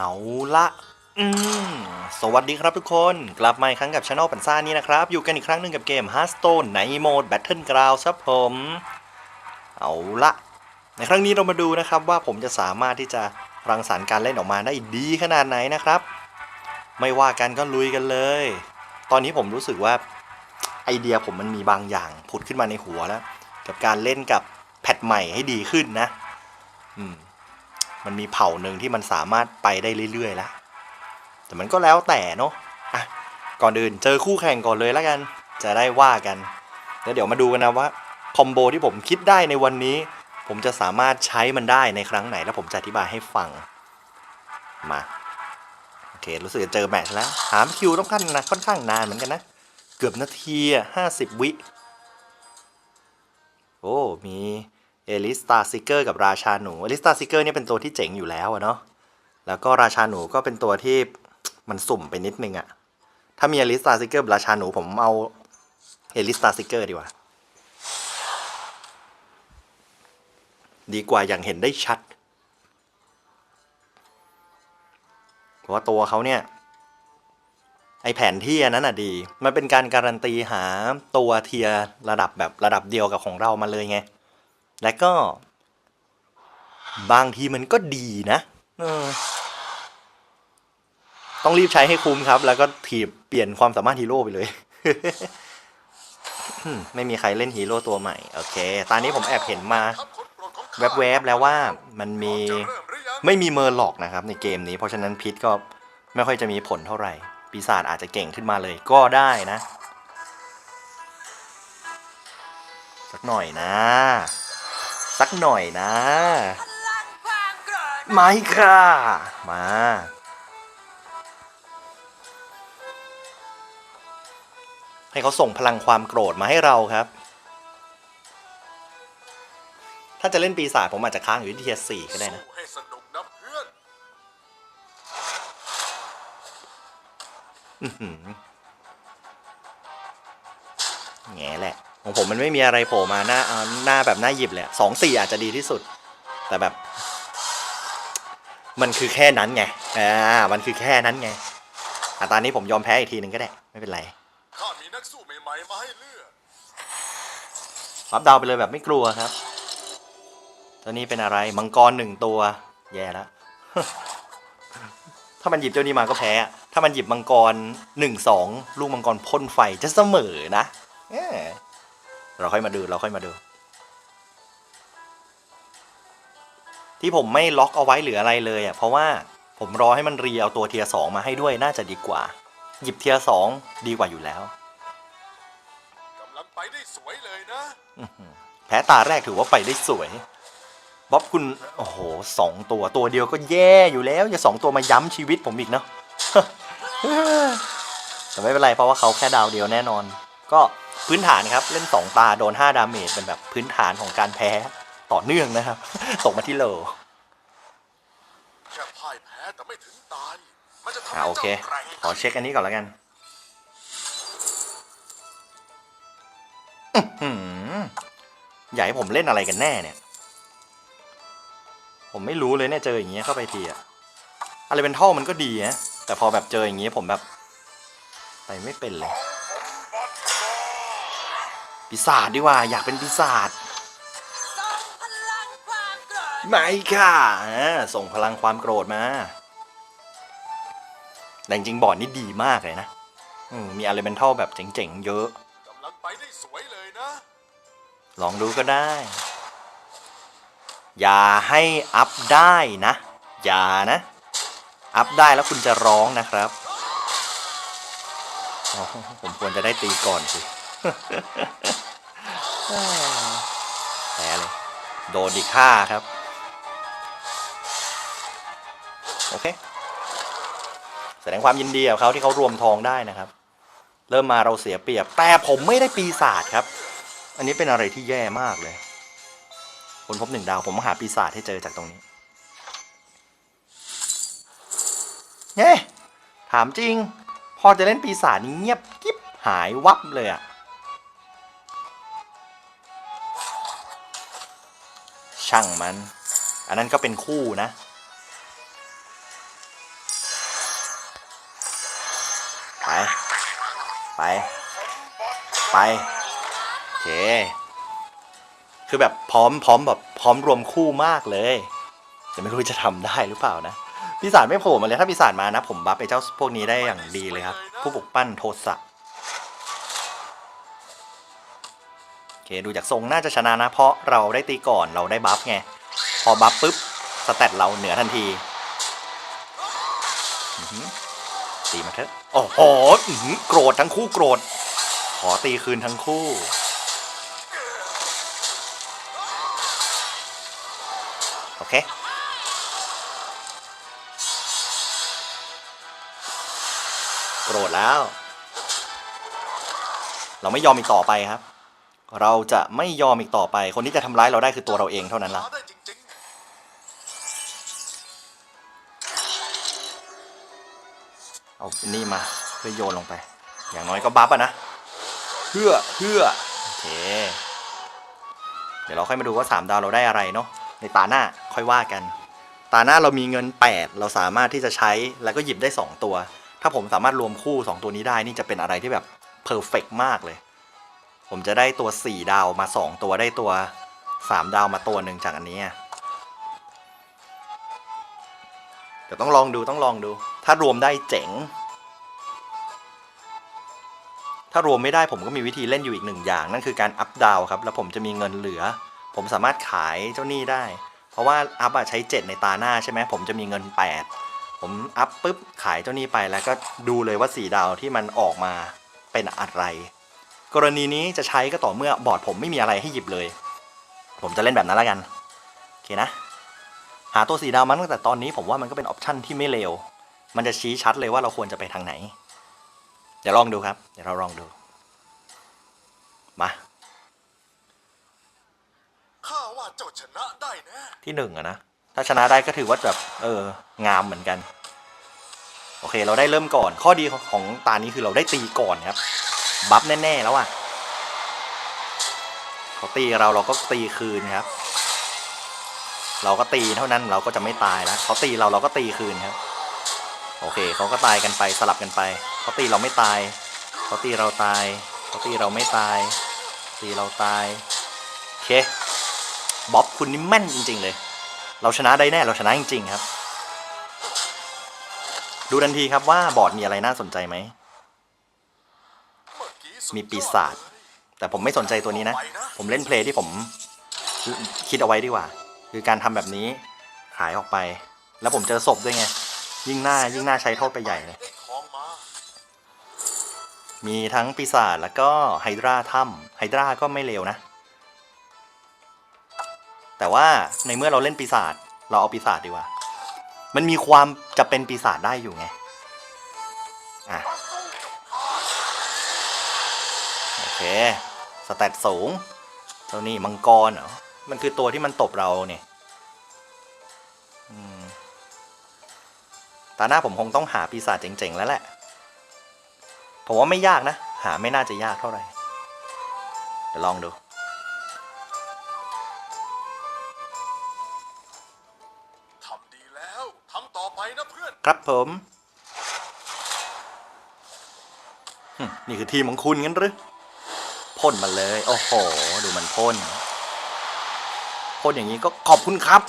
เอาละสวัสดีครับทุกคน กลับมาอีกครั้งกับช anel ปันซ่านี้นะครับ อยู่กันอีกครั้งหนึ่งกับเกม Hearthstone ในโหมด Battleground ครับผม เอาละในครั้งนี้เรามาดูนะครับว่าผมจะสามารถที่จะรังสรรค์การเล่นออกมาได้ดีขนาดไหนนะครับ ไม่ว่ากันก็ลุยกันเลย ตอนนี้ผมรู้สึกว่าไอเดียผมมันมีบางอย่างผุดขึ้นมาในหัวแล้ว กับการเล่นกับแพทใหม่ให้ดีขึ้นนะ อืม มันมีเผ่าหนึ่งที่มันสามารถไปได้เรื่อยๆแล้วแต่มันก็แล้วแต่เนาะอะก่อนอื่นเจอคู่แข่งก่อนเลยแล้วกัน จะได้ว่ากัน แล้วเดี๋ยวมาดูกันนะว่าคอมโบที่ผมคิดได้ในวันนี้ ผมจะสามารถใช้มันได้ในครั้งไหนแล้วผมจะอธิบายให้ฟัง มาโอเครู้สึกจะเจอแมตช์แล้วหามคิวต้องขั้นนะค่อนข้างนานเหมือนกันนะเกือบนาทีห้าสิบวิ โอ้มี เอลิสตาซิเกอร์กับราชาหนูเอลิสตาซิเกอร์เนี่ยเป็นตัวที่เจ๋งอยู่แล้วอะเนาะแล้วก็ราชาหนูก็เป็นตัวที่มันสุ่มไปนิดนึงอะถ้ามีเอลิสตาซิเกอร์ราชาหนูผมเอาเอลิสตาซิเกอร์ดีกว่า ดีกว่าอย่างเห็นได้ชัด เพราะว่าตัวเขาเนี่ย ไอแผนที่อันนั้นอะดี มันเป็นการการันตีหาตัวเทียระดับแบบระดับเดียวกับของเรามาเลยไง และก็ บางทีมันก็ดีนะต้องรีบใช้ให้คุ้มครับ แล้วก็ถีบเปลี่ยนความสามารถฮีโร่ไปเลย ไม่มีใครเล่นฮีโร่ตัวใหม่ โอเค ตอนนี้ผมแอบเห็นมา แวบๆแล้วว่ามันมีไม่มีเมอร์หลอกนะครับ ในเกมนี้ เพราะฉะนั้นพิษก็ไม่ค่อยจะมีผลเท่าไหร่ ปีศาจอาจจะเก่งขึ้นมาเลยก็ได้นะ สักหน่อยนะ สักหน่อยนะ ไม่ค่ะ มา ให้เขาส่งพลังความโกรธมาให้เราครับ ถ้าจะเล่นปีศาจผมอาจจะค้างอยู่ที่เทียร์สี่ก็ได้นะสู้ให้สนุกนะเพื่อนอื้อหือแง่แหละ ของผมมันไม่มีอะไรโผล่มาหน้าเอาหน้าแบบหน้าหยิบเลยสองสี่อาจจะดีที่สุด แต่แบบ มันคือแค่นั้นไงอ่ามันคือแค่นั้นไงอะตอนนี้ผมยอมแพ้อีกทีหนึ่งก็ได้ ไม่เป็นไรข้ามีนักสู้ใหม่ๆมาให้เลือกรับดาวไปเลยแบบไม่กลัวครับ ตัวนี้เป็นอะไรมังกรหนึ่งตัว แย่แล้วถ้ามันหยิบเจ้านี้มาก็แพ้อะถ้ามันหยิบมังกรหนึ่งสองลูกมังกรพ่นไฟจะเสมอนะ เอ้อเราค่อยมาดูเราค่อยมาดู ที่ผมไม่ล็อกเอาไว้หรืออะไรเลยอะเพราะว่าผมรอให้มันรีเอาตัวเทียสองมาให้ด้วยน่าจะดีกว่า หยิบเทียสองดีกว่าอยู่แล้วกำลังไปได้สวยเลยนะแพ้ตาแรกถือว่าไปได้สวยบ๊อบคุณโอ้โหสองตัวตัวเดียวก็แย่อยู่แล้วอย่าสองตัวมาย้ำชีวิตผมอีกเนาะแต่ไม่เป็นไรเพราะว่าเขาแค่ดาวเดียวแน่นอน ก็พื้นฐานครับเล่น 2 ตาโดน 5 ดาเมจเป็นแบบพื้นฐานของการแพ้ต่อเนื่องนะครับ ตกมาที่โลแค่พ่ายแพ้แต่ไม่ถึงตาย มันจะทำอ่าให้โอเค เจ้าแกร่งขอเช็คอันนี้ก่อนแล้วกันอื้อหืออยากให้ผมเล่นอะไรกันแน่เนี่ย ผมไม่รู้เลยเนี่ยเจออย่างเงี้ยเข้าไปทีอะอะไรเป็นท่อมันก็ดีนะแต่พอแบบเจออย่างเงี้ยผมแบบไปไม่เป็นเลย ปีศาจดีกว่า อยากเป็นปีศาจไม่ค่ะอ่าส่งพลังความโกรธมาแต่จริงๆบอร์ดนี่ดีมากเลยนะอืมมีอะไรเป็นท่อแบบเจ๋งๆ เยอะกำลังไปได้สวยเลยนะ ลองดูก็ได้ อย่าให้อัพได้นะ อย่านะ อัพได้แล้วคุณจะร้องนะครับอ๋อผมควรจะได้ตีก่อนสิ แพ้เลย โดนดีค่าครับ โอเค แสดงความยินดีกับเขาที่เขารวมทองได้นะครับ เริ่มมาเราเสียเปรียบ แต่ผมไม่ได้ปีศาจครับ อันนี้เป็นอะไรที่แย่มากเลย คนพบหนึ่งดาวผมหาปีศาจให้เจอจากตรงนี้เฮ้ถามจริง พอจะเล่นปีศาจนี่เงียบกิ๊บหายวับเลยอะ ช่างมัน อันนั้นก็เป็นคู่นะ ไป ไป ไปเค คือแบบพร้อมพร้อมแบบพร้อมรวมคู่มากเลยจะไม่รู้จะทำได้หรือเปล่านะปีศาจไม่โผล่มาเลยถ้าปีศาจมานะ ผมบัฟไอ้เจ้าพวกนี้ได้อย่างดีเลยครับ ผู้ปกปั้นโทสะ เคดูจากทรงน่าจะชนะนะ เพราะเราได้ตีก่อนเราได้บัฟไง พอบัฟปุ๊บสเตตเราเหนือทันทีตีมาเถอะโอ้โหอื้อหือโกรธทั้งคู่โกรธ ขอตีคืนทั้งคู่ โอเคโกรธแล้ว เราไม่ยอมอีกต่อไปครับ เราจะไม่ยอมอีกต่อไป คนที่จะทำร้ายเราได้คือตัวเราเองเท่านั้นละหาได้จริงเอานี่มาเพื่อโยนลงไป อย่างน้อยก็บัฟอะนะเพื่อเพื่อโอเค เดี๋ยวเราค่อยมาดูว่า 3 ดาวเราได้อะไรเนาะในตาหน้าค่อยว่ากัน ตาหน้าเรามีเงิน 8 เราสามารถที่จะใช้แล้วก็หยิบได้ 2 ตัว ถ้าผมสามารถรวมคู่ 2 ตัวนี้ได้นี่จะเป็นอะไรที่แบบเพอร์เฟกมากเลย ผมจะได้ตัว 4 ดาวมา 2 ตัวได้ตัว 3 ดาวมาตัวหนึ่งจากอันนี้อะเดี๋ยวต้องลองดูต้องลองดู ถ้ารวมได้เจ๋ง ถ้ารวมไม่ได้ผมก็มีวิธีเล่นอยู่อีกหนึ่งอย่าง นั่นคือการอัพดาวครับ แล้วผมจะมีเงินเหลือ ผมสามารถขายเจ้าหนี้ได้ เพราะว่าอัพอะใช้ 7 ในตาหน้าใช่ไหมผมจะมีเงิน 8 ผมอัพปุ๊บขายเจ้าหนี้ไปแล้วก็ดูเลยว่า 4 ดาวที่มันออกมาเป็นอะไร กรณีนี้จะใช้ก็ต่อเมื่อบอร์ดผมไม่มีอะไรให้หยิบเลย ผมจะเล่นแบบนั้นแล้วกันโอเคนะ หาตัวสีดาวมาตั้งแต่ตอนนี้ผมว่ามันก็เป็นออปชันที่ไม่เลวมันจะชี้ชัดเลยว่าเราควรจะไปทางไหน เดี๋ยวลองดูครับ เดี๋ยวเราลองดู มาๆข้าว่าเจ้าชนะได้แน่ที่หนึ่งอะนะ ถ้าชนะได้ก็ถือว่าแบบเอองามเหมือนกัน โอเค เราได้เริ่มก่อน ข้อดีของของตานี้คือเราได้ตีก่อนครับ บัฟแน่ ๆ แล้วอะเขาตีเราเราก็ตีคืนครับ เราก็ตีเท่านั้นเราก็จะไม่ตายแล้วเขาตีเราเราก็ตีคืนครับ โอเคเขาก็ตายกันไปสลับกันไปเขาตีเราไม่ตายเขาตีเราตายเขาตีเราไม่ตาย ตีเราตายโอเคบ๊อบคุณนี่แม่นจริง ๆ เลย เราชนะได้แน่เราชนะจริง ๆ ครับ ดูทันทีครับว่าบอร์ดมีอะไรน่าสนใจไหม มีปีศาจแต่ผมไม่สนใจตัวนี้นะ ผมเล่นเพลย์ที่ผมคิดเอาไว้ดีกว่า คือการทำแบบนี้ขายออกไป แล้วผมเจอศพด้วยไง ยิ่งหน้ายิ่งหน้าใช้โทษไปใหญ่เลยมามีทั้งปีศาจแล้วก็ไฮดราถ้ำไฮดราก็ไม่เลวนะ แต่ว่าในเมื่อเราเล่นปีศาจเราเอาปีศาจดีกว่า มันมีความจะเป็นปีศาจได้อยู่ไง อะ เค สแตทสูงเจ้านี่มังกรเหรอ มันคือตัวที่มันตบเราเนี่ยอืมตาหน้าผมคงต้องหาปีศาจเจ๋งๆ แล้วแหละ ผมว่าไม่ยากนะ หาไม่น่าจะยากเท่าไหร่ เดี๋ยวลองดู ทำดีแล้วทำต่อไปนะเพื่อน ครับผมหึนี่คือทีมของคุณงั้นหรือ พ่นมาเลย โอ้โห ดูมันพ่นพ่นอย่างนี้ก็ขอบคุณครับ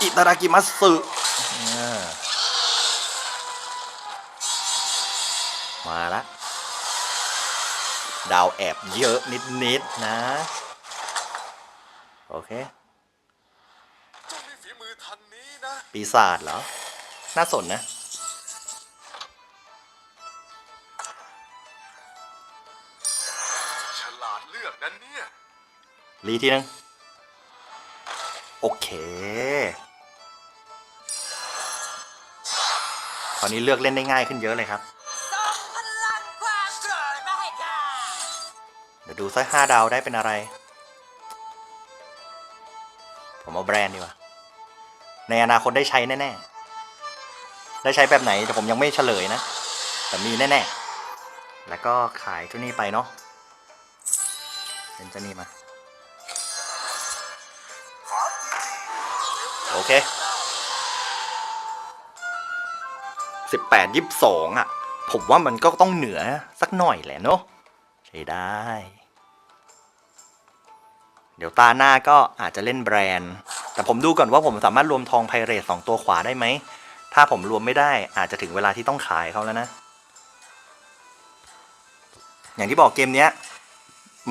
อิตารากิมัสสึอ่ามาละ ดาวแอบเยอะนิดๆนะ โอเคเจ้ามีฝีมือทันนี้นะ ปีศาจเหรอ น่าสนนะาดเลือกนั้นเนี่ย รีทีนึง โอเคคราวนี้เลือกเล่นได้ง่ายขึ้นเยอะเลยครับ ส่งพลังความโกรธมาให้ข้าเดี๋ยวดูสักห้าดาวได้เป็นอะไร ผมเอาแบรนด์ดีกว่า ในอนาคตได้ใช้แน่ๆ ได้ใช้แบบไหนแต่ผมยังไม่เฉลยนะ แต่มีแน่ๆ แล้วก็ขายเจ้านี่ไปเนาะ เป็นเจ้านี่มา โอเคสิบแปดยี่สิบสองอะ ผมว่ามันก็ต้องเหนือสักหน่อยแหละเนาะใช้ได้ เดี๋ยวตาหน้าก็อาจจะเล่นแบรนด์ แต่ผมดูก่อนว่าผมสามารถรวมทองไพเรตสองตัวขวาได้ไหม ถ้าผมรวมไม่ได้อาจจะถึงเวลาที่ต้องขายเขาแล้วนะ อย่างที่บอกเกมเนี้ย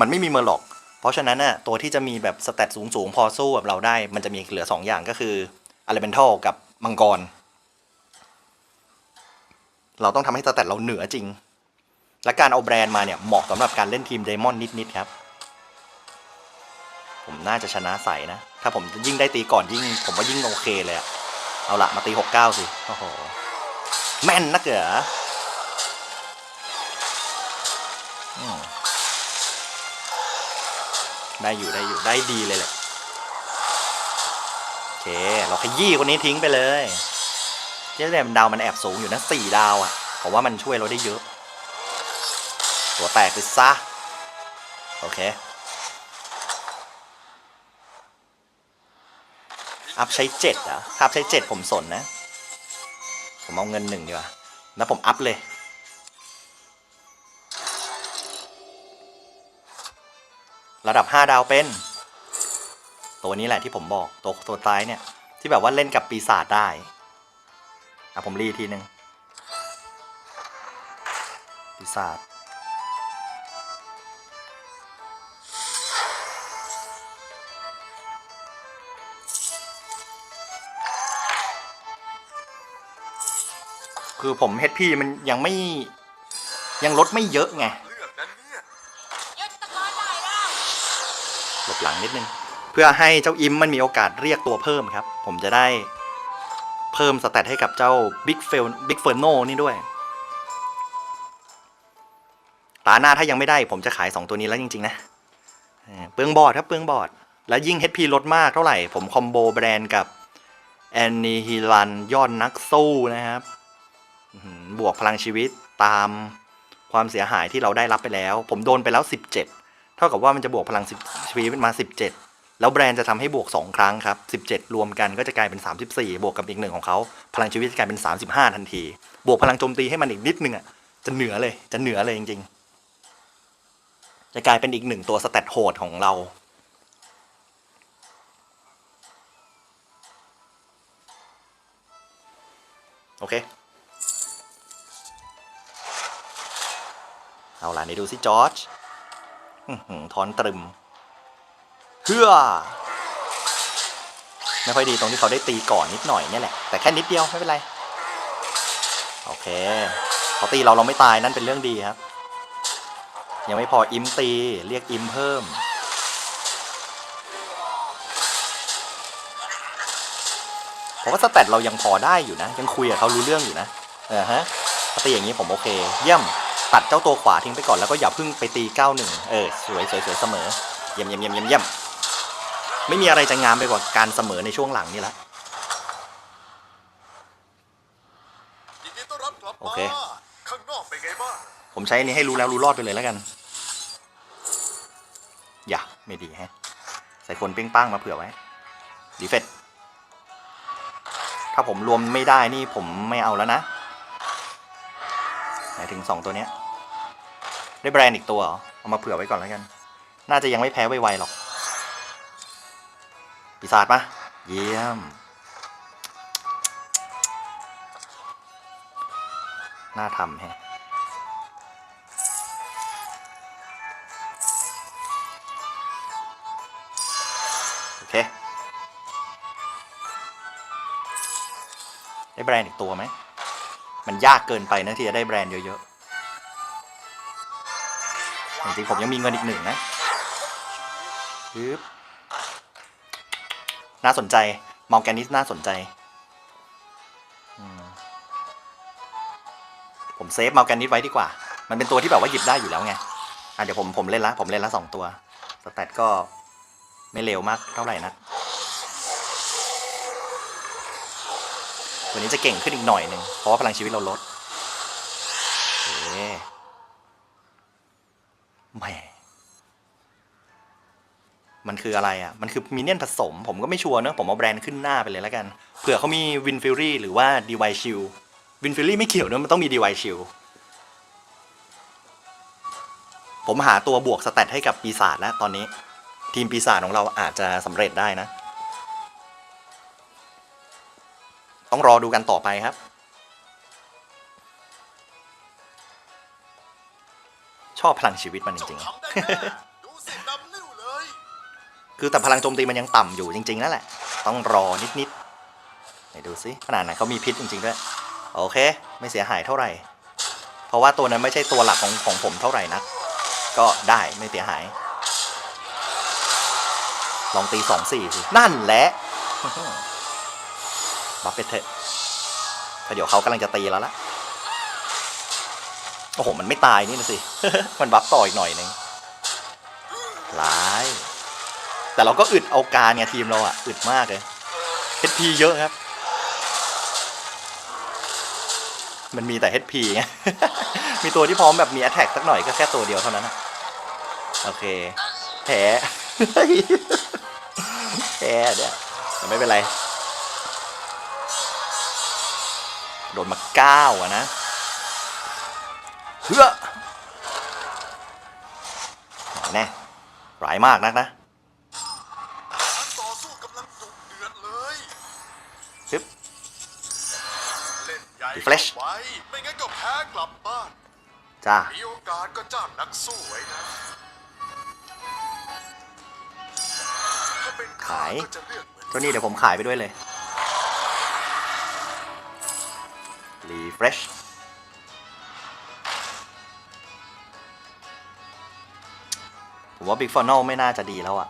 มันไม่มีเมอร์หลอก เพราะฉะนั้นน่ะตัวที่จะมีแบบสเตตสูงสูงๆ พอสู้กับเราได้ มันจะมีเหลือ 2 อย่างก็คืออเลเ n นทัลกับมังกร เราต้องทำให้สเตตเราเหนือจริง และการเอาแบรนด์มาเนี่ยเหมาะสำหรับการเล่นทีมเดมอนนิดๆครับ ผมน่าจะชนะใสนะ ถ้าผมยิ่งได้ตีก่อนยิ่ง ผมว่ายิ่งโอเคเลยอะเอาละมาตี 69 สิโอ้โหแม่นนักเหรอ ได้อยู่ได้อยู่ได้ดีเลยแหละโอเค เราขยี้คนนี้ทิ้งไปเลยเจ๊แดมดาวมันแอบสูงอยู่นะสี่ดาวอะ่ะผมว่ามันช่วยเราได้เยอะ ตัวแตกไปซะ โอเค อัพใช้เจ็ดอะถ้าอัพใช้เจ็ดผมสนนะ ผมเอาเงินหนึ่งดีกว่า แล้วผมอัพเลย ระดับ 5 ดาวเป็น ตัวนี้แหละที่ผมบอก ตัวตัวท้ายเนี่ย ที่แบบว่าเล่นกับปีศาจได้ อะ ผมรีทีนึง ปีศาจคือผม HP มันยังไม่ยังลดไม่เยอะไง บหลังนิดนึง เพื่อให้เจ้าอิมมันมีโอกาสเรียกตัวเพิ่มครับ ผมจะได้เพิ่มสเตตให้กับเจ้าบิ๊กเฟลบิ๊กเฟอร์โนนี่ด้วยตาหน้าถ้ายังไม่ได้ผมจะขาย 2 ตัวนี้แล้วจริง ๆ นะเปลืองบอร์ดครับเปลืองบอร์ด แล้วยิ่ง HP ลดมากเท่าไหร่ ผมคอมโบแบรนด์กับแอนนีฮิลันยอดนักสู้นะครับ บวกพลังชีวิตตามความเสียหายที่เราได้รับไปแล้ว ผมโดนไปแล้ว 17 เท่ากับว่ามันจะบวกพลัง10ชีวิตมา 17 แล้วแบรนด์จะทำให้บวก 2 ครั้งครับ 17 รวมกันก็จะกลายเป็น 34 บวกกับอีกหนึ่งของเขา พลังชีวิตจะกลายเป็น 35 ทันที บวกพลังโจมตีให้มันอีกนิดนึงอะจะเหนือเลยจะเหนือเลยจริงๆ จะกลายเป็นอีกหนึ่งตัวสเตตโหดของเราโอเค เอาล่ะนี่ดูสิจอร์จ อื้อหือทอนตรึมเฮือไม่ค่อยดีตรงที่เขาได้ตีก่อนนิดหน่อยเนี่ยแหละ แต่แค่นิดเดียวไม่เป็นไร โอเคเขาตีเราเราไม่ตายนั่นเป็นเรื่องดีครับ ยังไม่พออิมตีเรียกอิมเพิ่มผมว่าสแตทเรายังพอได้อยู่นะ ยังคุยกับเขารู้เรื่องอยู่นะ เออฮะตีอย่างนี้ผมโอเค เยี่ยม ตัดเจ้าตัวขวาทิ้งไปก่อนแล้วก็อย่าเพิ่งไปตี91เออสวยสวยสวยเสมอเยี่ยมเยี่ยมเยี่ยมเยี่ยมเยี่ยมไม่มีอะไรจะงามไปกว่าการเสมอในช่วงหลังนี่ละยินดีต้อนรับกลับโอมาเคข้างนอกเป็นไงบ้างผมใช้อันนี้ให้รู้แล้วรู้รอดไปเลยแล้วกัน อย่าไม่ดีแฮะ ใส่คนเป้งป้างมาเผื่อไว้ดีเฟตถ้าผมรวมไม่ได้นี่ผมไม่เอาแล้วนะหมายถึงสองตัวเนี้ย ได้แบรนด์อีกตัวเหรอ เอามาเผื่อไว้ก่อนแล้วกัน น่าจะยังไม่แพ้ไวๆหรอก ปีศาจปะเยี่ยม น่าทำแฮะโอเค ได้แบรนด์อีกตัวไหม มันยากเกินไปนะที่จะได้แบรนด์เยอะๆ จริงๆผมยังมีเงินอีกหนึ่งนะปึ๊บน่าสนใจมองแกนิสน่าสนใจอืมผมเซฟมาแกนิสไว้ดีกว่า มันเป็นตัวที่แบบว่าหยิบได้อยู่แล้วไง อะเดี๋ยวผมผมเล่นละ ผมเล่นละสองตัวสแตทก็ไม่เร็วมากเท่าไหร่นะตัวนี้จะเก่งขึ้นอีกหน่อยหนึ่งเพราะว่าพลังชีวิตเราลดโอเคแหม่มัน คืออะไรอะ มันคือมินเนี่ยนผสม ผมก็ไม่ชัวร์เนอะผมเอาแบรนด์ขึ้นหน้าไปเลยแล้วกัน เผื่อเขามีวินฟิลรี่หรือว่าดีไวชิลวินฟิลลี่ไม่เกี่ยวนะมันต้องมีดีไวชิลผมหาตัวบวกสแตทให้กับปีศาจแล้วตอนนี้ ทีมปีศาจของเราอาจจะสำเร็จได้นะ ต้องรอดูกันต่อไปครับ ชอบพลังชีวิตมันจริงท คือแต่พลังโจมตีมันยังต่ำอยู่จริงๆนั่นแหละ ต้องรอนิดๆไหนดูซิขนาดไหนเขามีพิษจริงๆด้วยโอเค ไม่เสียหายเท่าไหร่ เพราะว่าตัวนั้นไม่ใช่ตัวหลักของของผมเท่าไหร่นะก็ได้ไม่เสียหาย ลองตีสองสี่สินั่นแหละบัฟเฟตเถอะเดี๋ยวเขากำลังจะตีแล้วละโอ้โห มันไม่ตายนี่นะสิ มันบัฟต่ออีกหน่อยนึงร้าย แต่เราก็อึดเอาการไงทีมเราอะอึดมากเลย HP เยอะครับ มันมีแต่ HP ไงมีตัวที่พร้อมแบบมี Attack สักหน่อยก็แค่ตัวเดียวเท่านั้นอะโอเคแพ้แพ้เนี่ยแต่ไม่เป็นไร โดนมาเก้าอะนะเฮ้อแน่ร้ายมากนักนะ เล่นใหญ่ Refresh ไว้ไม่งั้นก็แพ้กลับบ้านจ้ามีโอกาสก็จ้างนักสู้ไว้นะถ้าเป็นข้ขายก็จะเลือกเหมือนตัวนี้เดี๋ยวผมขายไปด้วยเลย refresh ผมว่า Big Funnel ไม่น่าจะดีแล้วอะ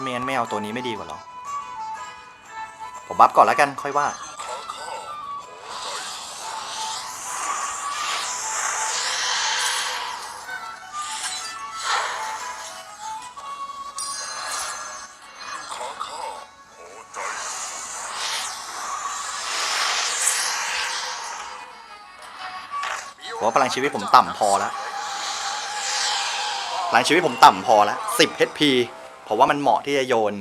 าไม่งั้นไม่เอาตัวนี้ไม่ดีกว่าหรอ ผมบัฟก่อนแล้วกันค่อยว่าขอข้อขอใจขอข้อขอใจผมว่าพลังชีวิตผมต่ำพอแล้วพลังชีวิตผมต่ำพอแล้ว10 HP เพราะว่ามันเหมาะที่จะโยน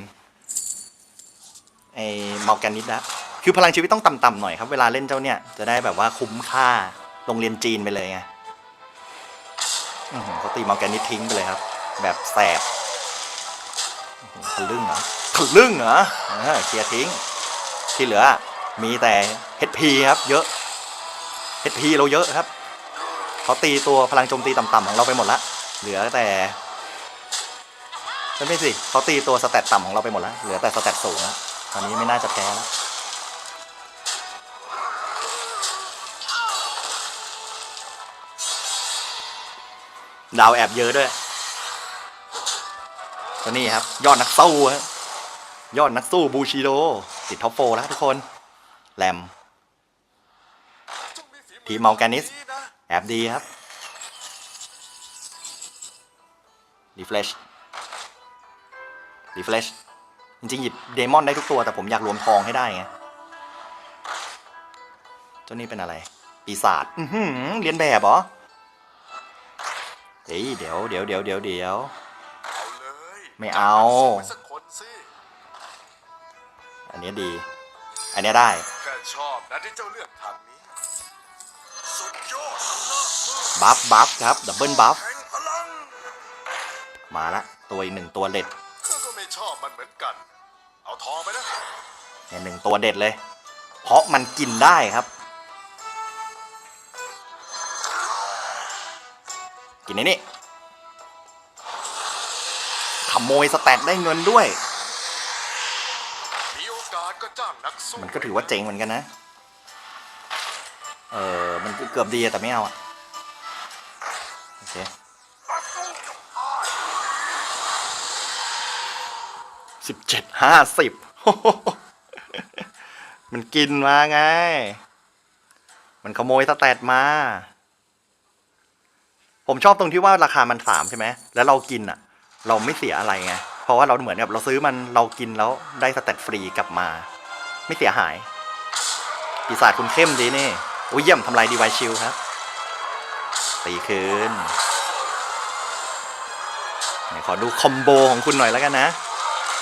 ไอ้มัลแกนิสแล้วคือพลังชีวิตต้องต่ำๆหน่อยครับ เวลาเล่นเจ้าเนี่ยจะได้แบบว่าคุ้มค่าโรงเรียนจีนไปเลยไงเขาตีมัลแกนิสทิ้งไปเลยครับ แบบแสบทะลึ่งเหรอทะลึ่งเหรอเออเคลียร์ทิ้ง ที่เหลือมีแต่ HP ครับ เยอะ HP เราเยอะครับเขาตีตัวพลังโจมตีต่ำๆของเราไปหมดละเหลือแต่ ไม่ไม่สิเขาตีตัวสแตตต่ำของเราไปหมดแล้ว เหลือแต่สแตตสูงแล้วตอนนี้ไม่น่าจะแพ้แล้วดาวแอบเยอะด้วย ตัวนี้ครับ ยอดนักสู้ฮะยอดนักสู้บูชิโดติดท็อปโฟร์แล้วทุกคน แรมจงมีฝีมือทีมมัลแกนิส แอบดีครับ รีเฟลช refresh refresh จริงๆหยิบเดมอนได้ทุกตัว แต่ผมอยากรวมทองให้ได้ไงเจ้านี่เป็นอะไร ปีศาจอือหือเรียนแบบเหรอ เฮ้ย เดี๋ยวเดี๋ยวเดี๋ยวเดี๋ยวเดี๋ยวเอาเลยไม่เอาสู้ไปสักคนสิอันนี้ดี อันนี้ได้แค่ชอบนะที่เจ้าเลือกทางนี้สุดยอดอำนาจมืดบัฟบัฟครับ ดับเบิลบัฟแห่งพลังมาละ ตัวอีกหนึ่งตัวเด็ดข้าก็ไม่ ชอบมันเหมือนกัน เอาทองไปนะเนี่ยหนึ่งตัวเด็ดเลย เพราะมันกินได้ครับ กินในนี่ขโมยสแตทได้เงินด้วย มีโอกาสก็จ้างนักสู้มันก็ถือว่าเจ๋งเหมือนกันนะ เออ มันเกือบดีอะแต่ไม่เอาอะ สิบเจ็ดห้าสิบมันกินมาไง มันขโมยสแตทมา ผมชอบตรงที่ว่าราคามันสามใช่ไหม แล้วเรากินอะเราไม่เสียอะไรไง เพราะว่าเราเหมือนกับเราซื้อมันเรากินแล้วได้สแตทฟรีกลับมา ไม่เสียหาย ปีศาจคุณเข้มดีนี่โอ้ยเยี่ยมทำลายดีไวชิลครับ ตีคืนขอดูคอมโบของคุณหน่อยแล้วกันนะ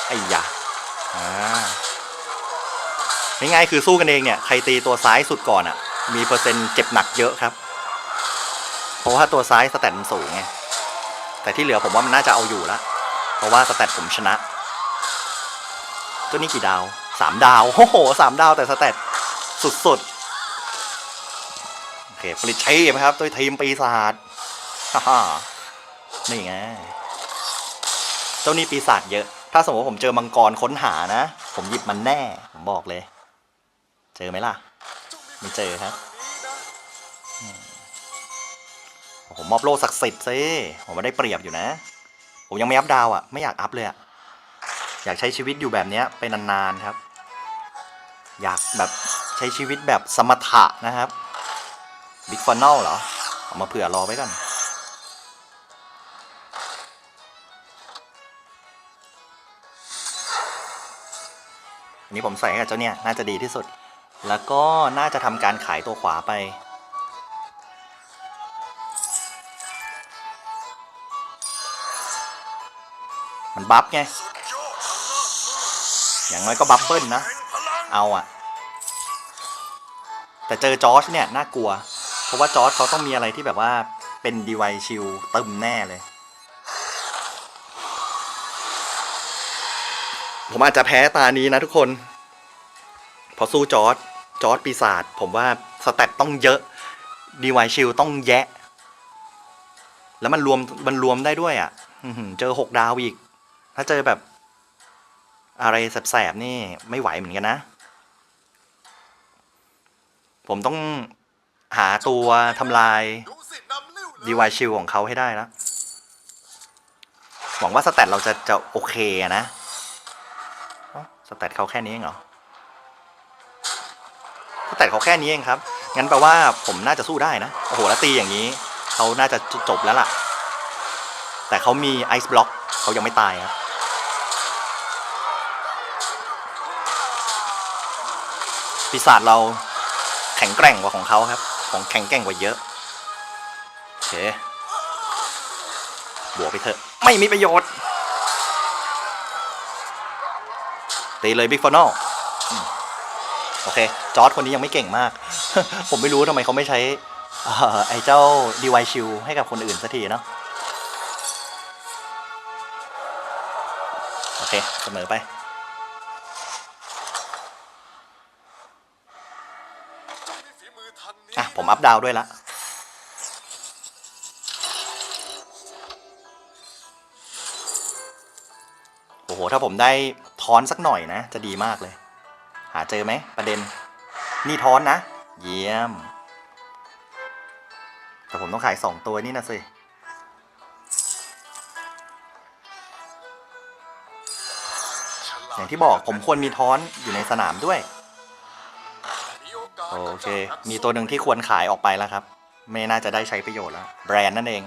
ไอ้ยะอ่าง่ายๆคือสู้กันเองเนี่ย ใครตีตัวซ้ายสุดก่อนอะ่ะ มีเปอร์เซ็นต์เจ็บหนักเยอะครับ เพราะว่าตัวซ้ายสแตทมันสูงไง แต่ที่เหลือผมว่ามันน่าจะเอาอยู่ละเพราะว่าสแตทผมชนะ ตัวนี้กี่ดาวสามดาวโอ้โหสามดาวแต่สแตทสุดๆ โอเคผลิตชีพครับด้วยทีมปีศาจฮ่าฮ่านี่ไงเจ้านี่ปีศาจเยอะ ถ้าสมมติผมเจอมังกรค้นหานะ ผมหยิบมันแน่ ผมบอกเลย เจอไหมล่ะ ไม่เจอครับผมมอบโล่ศักดิ์สิทธิ์ซิผมมาได้เปรียบอยู่นะ ผมยังไม่อัพดาวอะ ไม่อยากอัพเลยอะ อยากใช้ชีวิตอยู่แบบเนี้ยไปนานๆครับ อยากแบบใช้ชีวิตแบบสมถะนะครับบิ๊กฟอน n ลเหรอ เอามาเผื่อรอไว้ก่อน อันนี้ผมใส่ให้กับเจ้าเนี่ยน่าจะดีที่สุด แล้วก็น่าจะทำการขายตัวขวาไป มันบัฟไง อย่างน้อยก็บัฟเฟิลนะ เอาอะแต่เจอจอร์จเนี่ยน่ากลัว เพราะว่าจอร์จเขาต้องมีอะไรที่แบบว่าเป็นดีไวชิลตึมแน่เลย ผมอาจจะแพ้ตานี้นะทุกคน พอสู้จอร์จจอร์จปีศาจผมว่าสเตตต้องเยอะดีไวชิลต้องแยะ แล้วมันรวมมันรวมได้ด้วยอะ่ะเจอหกดาวอีก ถ้าเจอแบบ อะไรแสบๆ นี่ไม่ไหวเหมือนกันนะ ผมต้องหาตัวทำลายดีวายชิลของเขาให้ได้แล้วหวังว่าสแตทเราจะจะโอเคนะ สแตทเขาแค่นี้เองเหรอสแตทเขาแค่นี้เองครับ งั้นแปลว่าผมน่าจะสู้ได้นะ โอ้โห แล้วตีอย่างนี้ เขาน่าจะจบแล้วล่ะ แต่เขามีไอซ์บล็อกเขายังไม่ตายครับปีศาจเราแข็งแกร่งกว่าของเขาครับ ของแข็งแกร่งกว่าเยอะโอเคบวกไปเถอะ ไม่มีประโยชน์ ตีเลยบิ๊กฟอนอลโอเค จอร์ดคนนี้ยังไม่เก่งมาก ผมไม่รู้ทำไมเขาไม่ใช้ไอ้เจ้าดีไวชิลให้กับคนอื่นสักทีเนาะโอเคเสมอไป อะ ผมอัพดาวด้วยละโอ้โห ถ้าผมได้ ทอนสักหน่อยนะ จะดีมากเลย หาเจอไหมประเด็น นี่ทอนนะ เยี่ยม แต่ผมต้องขายสองตัวนี่นะสิอย่างที่บอกผมควรมีทอนอยู่ในสนามด้วยโอกาสโอเค มีตัวหนึ่งที่ควรขายออกไปแล้วครับ ไม่น่าจะได้ใช้ประโยชน์แล้ว แบรนด์นั่นเอง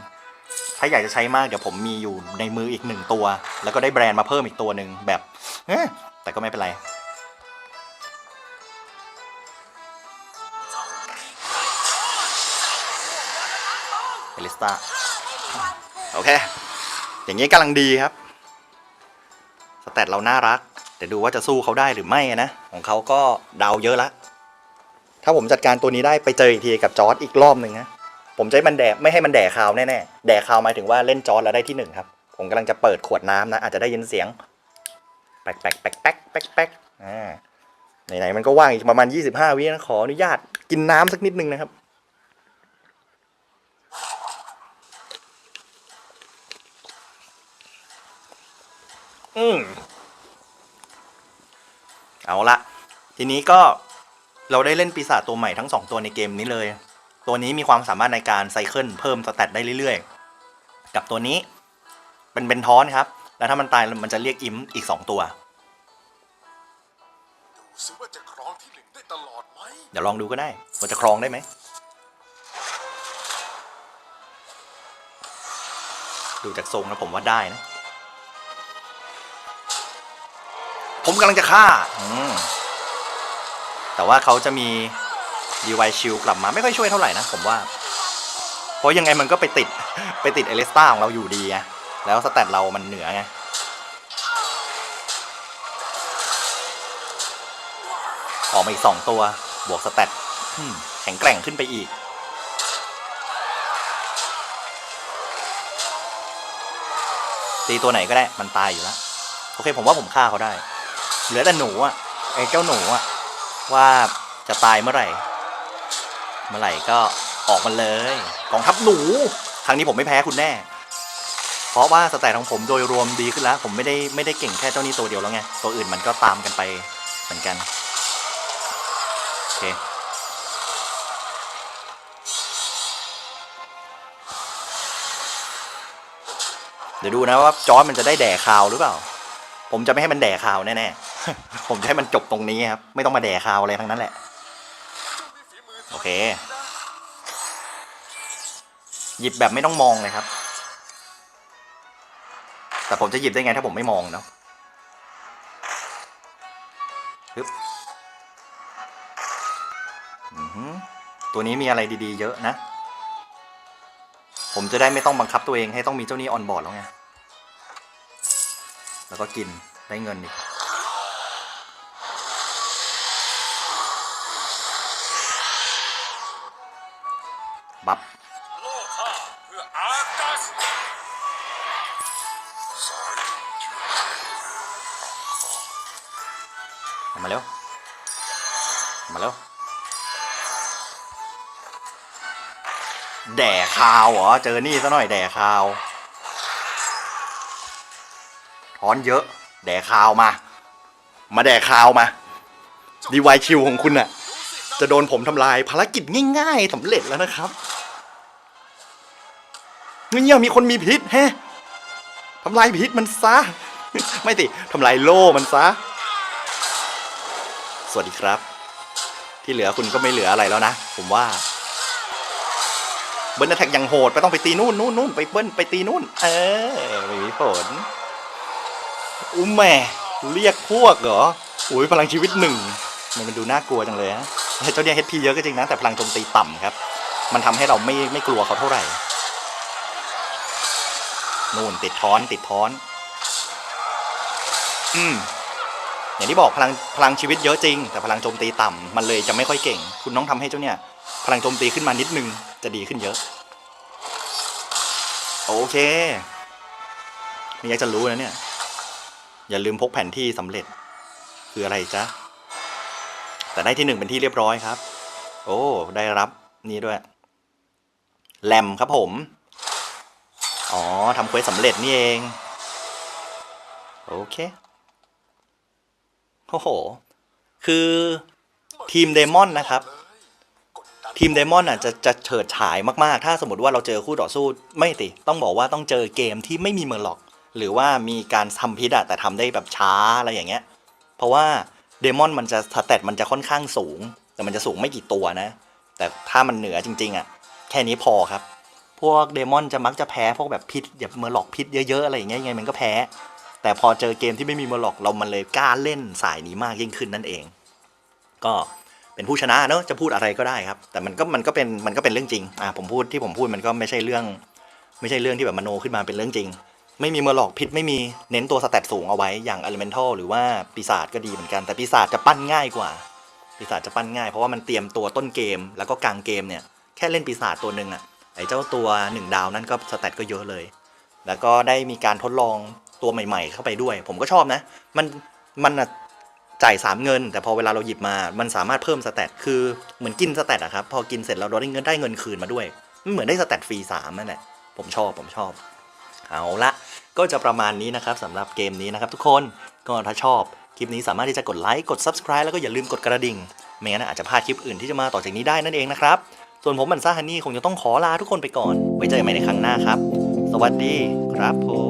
ถ้าอยากจะใช้มากเดี๋ยวผมมีอยู่ในมืออีกหนึ่งตัว แล้วก็ได้แบรนด์มาเพิ่มอีกตัวหนึ่งแบบ เอ๊ะแต่ก็ไม่เป็นไร เอลิสตาโอเค อย่างนี้กำลังดีครับ สแตทเราน่ารัก แต่ดูว่าจะสู้เขาได้หรือไม่นะ ของเขาก็เดาเยอะละ ถ้าผมจัดการตัวนี้ได้ไปเจออีกทีกับจอร์ดอีกรอบหนึ่งนะ ผมจะให้มันแดกไม่ให้มันแดกคาวแน่ๆ แดกคาวหมายถึงว่าเล่นจอร์ดแล้วได้ที่หนึ่งครับ ผมกำลังจะเปิดขวดน้ำนะ อาจจะได้ยินเสียง แป๊กแป๊กแป๊กแป๊กแป๊กแป๊กอ่าไหนๆมันก็ว่างอีกประมาณ 25 วินะขออนุญาตกินน้ำสักนิดนึงนะครับ อืมเอาละทีนี้ก็เราได้เล่นปีศาจตัวใหม่ทั้งสองตัวในเกมนี้เลย ตัวนี้มีความสามารถในการไซเคิลเพิ่มสแตทได้เรื่อยๆ กับตัวนี้ เป็นเบนทอนครับ แล้วถ้ามันตายมันจะเรียกอิมอีกสองตัว ดูสิว่าจะครองที่หนึ่งได้ตลอดไหมเดี๋ยวลองดูก็ได้ว่าจะครองได้ไหม ดูจากทรงแล้วผมว่าได้นะ ผมกำลังจะฆ่าอืมแต่ว่าเขาจะมีดีไวชิลกลับมาไม่ค่อยช่วยเท่าไหร่นะผมว่า เพราะยังไงมันก็ไปติด ไปติดเอเลสตาของเราอยู่ดีไง แล้วสแตทเรามันเหนือไงออกมาอีกสองตัว บวกสแตทอืมแข็งแกร่งขึ้นไปอีก ตีตัวไหนก็ได้มันตายอยู่แล้ว โอเคผมว่าผมฆ่าเขาได้ เหลือแต่หนูอะไอ้เจ้าหนูอะ ว่าจะตายเมื่อไหร่ เมื่อไหร่ก็ออกมาเลยกองทัพหนู ครั้งนี้ผมไม่แพ้คุณแน่ เพราะว่าสแตทของผมโดยรวมดีขึ้นแล้ว ผมไม่ได้ไม่ได้เก่งแค่เจ้านี้ตัวเดียวแล้วไง ตัวอื่นมันก็ตามกันไปเหมือนกัน โอเค เดี๋ยวดูนะว่าจอร์จมันจะได้แด่คาวหรือเปล่า ผมจะไม่ให้มันแด่คาวแน่ๆ ผมจะให้มันจบตรงนี้ครับ ไม่ต้องมาแด่คาวอะไรทั้งนั้นแหละ โอเค หยิบแบบไม่ต้องมองเลยครับ แต่ผมจะหยิบได้ไงถ้าผมไม่มองเนาะฮึบตัวนี้มีอะไรดีๆ เยอะนะ ผมจะได้ไม่ต้องบังคับตัวเองให้ต้องมีเจ้านี้ออนบอร์ดแล้วไง แล้วก็กินได้เงินอีกาวเหรอ เจอนี่ซะหน่อยแด่คาวถอนเยอะ แด่คาวมา มาแด่คาวมา ดีวายคิวของคุณอะจะโดนผมทำลายภารกิจง่ายๆสำเร็จแล้วนะครับเนี่ยมีคนมีพิษแฮะทำลายพิษมันซะ ไม่ติทำลายโล่มันซะ สวัสดีครับ ที่เหลือคุณก็ไม่เหลืออะไรแล้วนะ ผมว่า เบิ้ลแท็กยังโหดไปต้องไปตีนู่นนู่นนู่นไปเบิ้ลไปตีนู่น เออไม่มีผลอุ้มแม่เรียกพวกเหรออุ้ยพลังชีวิตหนึ่งมันมันดูน่ากลัวจังเลยฮะเจ้าเนี่ย HP เยอะก็จริงนะแต่พลังโจมตีต่ำครับ มันทำให้เราไม่ไม่กลัวเขาเท่าไหร่นู่นติดท้อนติดท้อน อืมอย่างที่บอกพลังพลังชีวิตเยอะจริง แต่พลังโจมตีต่ำมันเลยจะไม่ค่อยเก่ง คุณต้องทำให้เจ้าเนี่ย พลังโจมตีขึ้นมานิดนึง จะดีขึ้นเยอะ โอเคนี่อยากจะรู้นะเนี่ย อย่าลืมพกแผนที่สำเร็จ คืออะไรจ๊ะ แต่ได้ที่หนึ่งเป็นที่เรียบร้อยครับ โอ้ ได้รับนี่ด้วย แลมครับผม อ๋อทำเควสสำเร็จนี่เอง โอเค โอ้โห คือทีมเดมอนนะครับ ทีมเดมอนอะจะจะเฉิดฉายมากๆ ถ้าสมมติว่าเราเจอคู่ต่อสู้ไม่ติต้องบอกว่าต้องเจอเกมที่ไม่มีเมอร์ล็อก หรือว่ามีการทำพิษอะแต่ทำได้แบบช้าอะไรอย่างเงี้ย เพราะว่าเดมอนมันจะสเตตมันจะค่อนข้างสูง แต่มันจะสูงไม่กี่ตัวนะ แต่ถ้ามันเหนือจริง ๆอะแค่นี้พอครับ พวกเดมอนจะมักจะแพ้พวกแบบพิษแบบเมอร์ล็อกพิษเยอะๆอะไรอย่างเงี้ยยังไงมันก็แพ้ แต่พอเจอเกมที่ไม่มีเมอร์ล็อกเรามันเลยกล้าเล่นสายนี้มากยิ่งขึ้นนั่นเอง ก็ เป็นผู้ชนะเนอะจะพูดอะไรก็ได้ครับ แต่มันก็มันก็เป็นมันก็เป็นเรื่องจริงอ่าผมพูดที่ผมพูดมันก็ไม่ใช่เรื่อง ไม่ใช่เรื่องที่แบบมโนขึ้นมาเป็นเรื่องจริง ไม่มีเมอร์ล็อกพิษไม่มีเน้นตัวสแตทสูงเอาไว้อย่าง Elemental หรือว่าปีศาจก็ดีเหมือนกันแต่ปีศาจจะปั้นง่ายกว่า ปีศาจจะปั้นง่ายเพราะว่ามันเตรียมตัวต้นเกม แล้วก็กลางเกมเนี่ยแค่เล่นปีศาจตัวหนึ่งอะไอ้เจ้าตัวหนึ่งดาวนั่นก็สแตทก็เยอะเลย แล้วก็ได้มีการทดลองตัวใหม่ ๆ เข้าไปด้วย ผมก็ชอบนะ มันมันอะ จ่ายสามเงิน แต่พอเวลาเราหยิบมา มันสามารถเพิ่มสแตทคือเหมือนกินสแตทอะครับ พอกินเสร็จเราได้เงินได้เงินคืนมาด้วยมันเหมือนได้สแตทฟรีสามนั่นแหละ ผมชอบผมชอบ เอาละก็จะประมาณนี้นะครับสำหรับเกมนี้นะครับทุกคนก็ถ้าชอบคลิปนี้สามารถที่จะกดไลค์กด Subscribe แล้วก็อย่าลืมกดกระดิ่งไม่งั้นอาจจะพลาดคลิปอื่นที่จะมาต่อจากนี้ได้นั่นเองนะครับส่วนผมมันซ่าฮันนี่คงจะต้องขอลาทุกคนไปก่อน ไว้เจอกันใหม่ในครั้งหน้าครับ สวัสดีครับผม